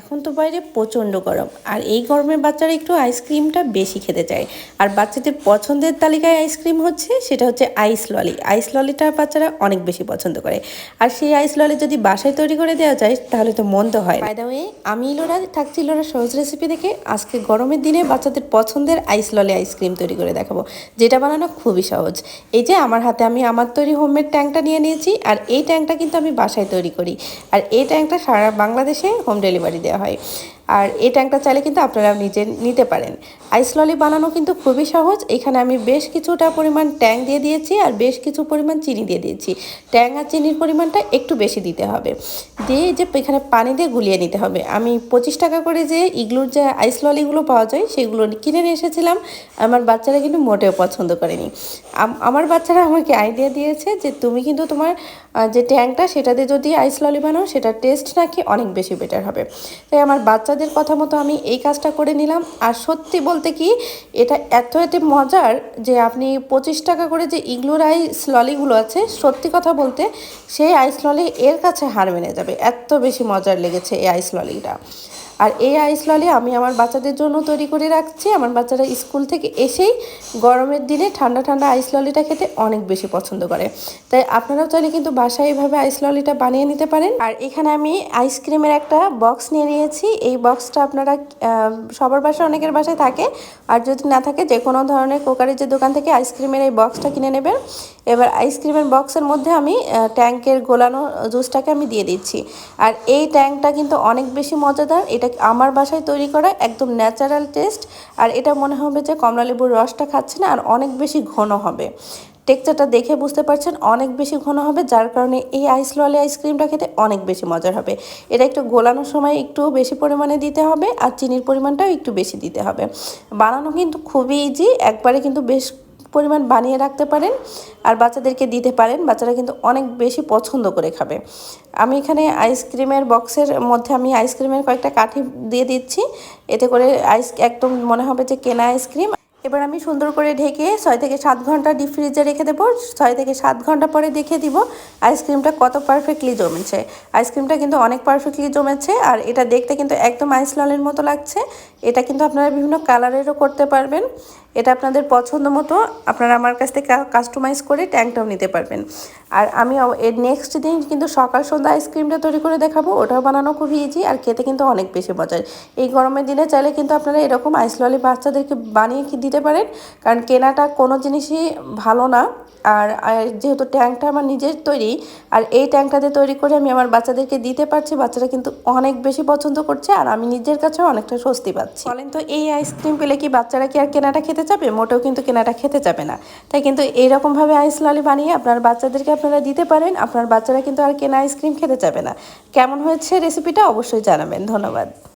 এখন তো বাইরে প্রচণ্ড গরম। আর এই গরমে বাচ্চারা একটু আইসক্রিমটা বেশি খেতে চায়। আর বাচ্চাদের পছন্দের তালিকায় আইসক্রিম হচ্ছে, সেটা হচ্ছে আইস ললি আইস ললিটা বাচ্চারা অনেক বেশি পছন্দ করে। আর সেই আইস ললি যদি বাসায় তৈরি করে দেওয়া যায়, তাহলে তো মন্দ হয়। বাই ওয়ে আমি ইলোরা, থাকছি ইলোরা সহজ রেসিপি দেখে। আজকে গরমের দিনে বাচ্চাদের পছন্দের আইস ললি আইসক্রিম তৈরি করে দেখাবো, যেটা বানানো খুবই সহজ। এই যে, আমার হাতে আমি আমার তৈরি হোমমেড ট্যাঙ্কটা নিয়ে নিয়েছি, আর এই ট্যাঙ্কটা কিন্তু আমি বাসায় তৈরি করি। আর এই ট্যাঙ্কটা সারা বাংলাদেশে হোম ডেলিভারি দেওয়া হয় আর এই ট্যাঙ্কটা চাইলে কিন্তু আপনারা নিজে নিতে পারেন। আইস ললি বানানো কিন্তু খুবই সহজ। এখানে আমি বেশ কিছুটা পরিমাণ ট্যাং দিয়ে দিয়েছি আর বেশ কিছু পরিমাণ চিনি দিয়ে দিয়েছি। ট্যাং আর চিনির পরিমাণটা একটু বেশি দিতে হবে। দিয়ে যে এখানে পানি দিয়ে গুলিয়ে নিতে হবে। আমি পঁচিশ টাকা করে যে ইগলুর যে আইস ললিগুলো পাওয়া যায়, সেগুলো কিনে নিয়ে এসেছিলাম। আমার বাচ্চারা কিন্তু মোটেও পছন্দ করেনি। আমার বাচ্চারা আমাকে আইডিয়া দিয়েছে যে তুমি কিন্তু তোমার যে ট্যাংটা সেটাতে যদি আইস ললি বানাও, সেটার টেস্ট নাকি অনেক বেশি বেটার হবে। তাই আমার বাচ্চাদের কথা মতো আমি এই কাজটা করে নিলাম। আর সত্যি বলতে কি, এটা এত এত মজার যে আপনি পঁচিশ টাকা করে যে ইগলোর আইস ললিগুলো আছে, সত্যি কথা বলতে সেই আইস ললি এর কাছে হার মেনে যাবে। এত বেশি মজার লেগেছে এই আইস ললিটা আর এই আইস ললি আমি আমার বাচ্চাদের জন্য তৈরি করে রাখছি। আমার বাচ্চারা স্কুল থেকে এসেই গরমের দিনে ঠান্ডা ঠান্ডা আইস ললিটা খেতে অনেক বেশি পছন্দ করে। তাই আপনারাও চাইলে কিন্তু বাসায় এইভাবে আইস ললিটা বানিয়ে নিতে পারেন। আর এখানে আমি আইসক্রিমের একটা বক্স নিয়ে নিয়েছি। এই বক্সটা আপনারা সবার বাসায়, অনেকের বাসায় থাকে। আর যদি না থাকে যে কোনো ধরনের কোকারের যে দোকান থেকে আইসক্রিমের এই বক্সটা কিনে নেবেন। এবার আইসক্রিমের বক্সের মধ্যে আমি ট্যাঙ্কের গোলানো জুসটাকে আমি দিয়ে দিচ্ছি। আর এই ট্যাঙ্কটা কিন্তু অনেক বেশি মজাদার। এটা আমার বাসায় তৈরি করা একদম ন্যাচারাল টেস্ট আর এটা মনে হবে যে কমলালেবুর রসটা খাচ্ছে না, আর অনেক বেশি ঘন হবে। টেক্সচারটা দেখে বুঝতে পারছেন, অনেক বেশি ঘন হবে, যার কারণে এই আইস ললি আইসক্রিমটা খেতে অনেক বেশি মজার হবে। এটা একটু গোলানোর সময় একটু বেশি পরিমাণে দিতে হবে, আর চিনির পরিমাণটাও একটু বেশি দিতে হবে। বানানো কিন্তু খুবই ইজি একবারে কিন্তু বেশ পরিমাণ বানিয়ে রাখতে পারেন আর বাচ্চাদেরকে দিতে পারেন। বাচ্চারা কিন্তু অনেক বেশি পছন্দ করে খাবে। আমি এখানে আইসক্রিমের বক্সের মধ্যে আমি আইসক্রিমের কয়েকটা কাঠি দিয়ে দিচ্ছি। এতে করে আইস একদম মনে হবে যে কেনা আইসক্রিম এবার আমি সুন্দর করে ঢেকে ছয় থেকে সাত ঘণ্টা ডিপ ফ্রিজে রেখে দেবো। ছয় থেকে সাত ঘণ্টা পরে দেখে দিব আইসক্রিমটা কত পারফেক্টলি জমেছে। আইসক্রিমটা কিন্তু অনেক পারফেক্টলি জমেছে আর এটা দেখতে কিন্তু একদম আইস ললের মতো লাগছে। এটা কিন্তু আপনারা বিভিন্ন কালারেরও করতে পারবেন। এটা আপনাদের পছন্দ মতো, আপনারা আমার কাছ থেকে কাস্টমাইজ করে ট্যাঙ্কটাও নিতে পারবেন। আর আমি এর নেক্সট দিন কিন্তু সকাল সন্ধ্যা আইসক্রিমটা তৈরি করে দেখাবো, ওটাও বানানো খুবই ইজি আর খেতে কিন্তু অনেক বেশি মজার। এই গরমের দিনে চাইলে কিন্তু আপনারা এরকম আইস ললি বাচ্চাদেরকে বানিয়ে কি দিতে পারেন, কারণ কেনাটা কোনো জিনিসই ভালো না। আর যেহেতু ট্যাঙ্কটা আমার নিজের তৈরি, আর এই ট্যাঙ্কটাতে তৈরি করে আমি আমার বাচ্চাদেরকে দিতে পারছি, বাচ্চারা কিন্তু অনেক বেশি পছন্দ করছে, আর আমি নিজের কাছেও অনেকটা স্বস্তি পাচ্ছি। বলেন তো এই আইসক্রিম পেলে কি বাচ্চারা কি আর কেনাটা খেতে যাবে, মোটেও কিন্তু কেনাটা খেতে যাবে না। তাই কিন্তু এইরকমভাবে আইস লালি বানিয়ে আপনার বাচ্চাদেরকে আপনারা দিতে পারেন, আপনার বাচ্চারা কিন্তু আর কেনা আইসক্রিম খেতে যাবে না। কেমন হয়েছে রেসিপিটা অবশ্যই জানাবেন, ধন্যবাদ।